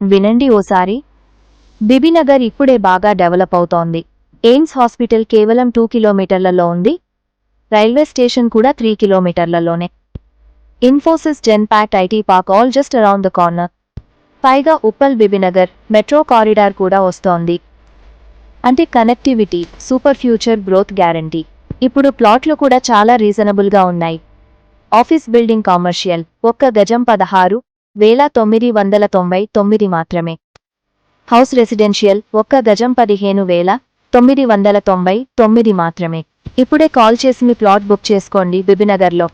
వినండి ఓసారి. బిబినగర్ ఇప్పుడే బాగా డెవలప్ అవుతోంది. ఎయిమ్స్ హాస్పిటల్ కేవలం టూ కిలోమీటర్లలో ఉంది. రైల్వే స్టేషన్ కూడా three కిలోమీటర్లలోనే. Infosys Genpact IT park all just around the corner. పైగా ఉప్పల్ బిబినగర్ మెట్రో కారిడార్ కూడా వస్తోంది. అంటే connectivity super future growth guarantee. ఇప్పుడు ప్లాట్లు కూడా చాలా రీజనబుల్గా ఉన్నాయి. ఆఫీస్ బిల్డింగ్ కామర్షియల్ ఒక్క గజం పదహారు వేల తొమ్మిది వందల తొంభై తొమ్మిది మాత్రమే. హౌస్ రెసిడెన్షియల్ ఒక్క గజం పదిహేను వేల తొమ్మిది వందల తొంభై తొమ్మిది మాత్రమే. ఇప్పుడే కాల్ చేసి మీ ప్లాట్ బుక్ చేసుకోండి బిబినగర్లో.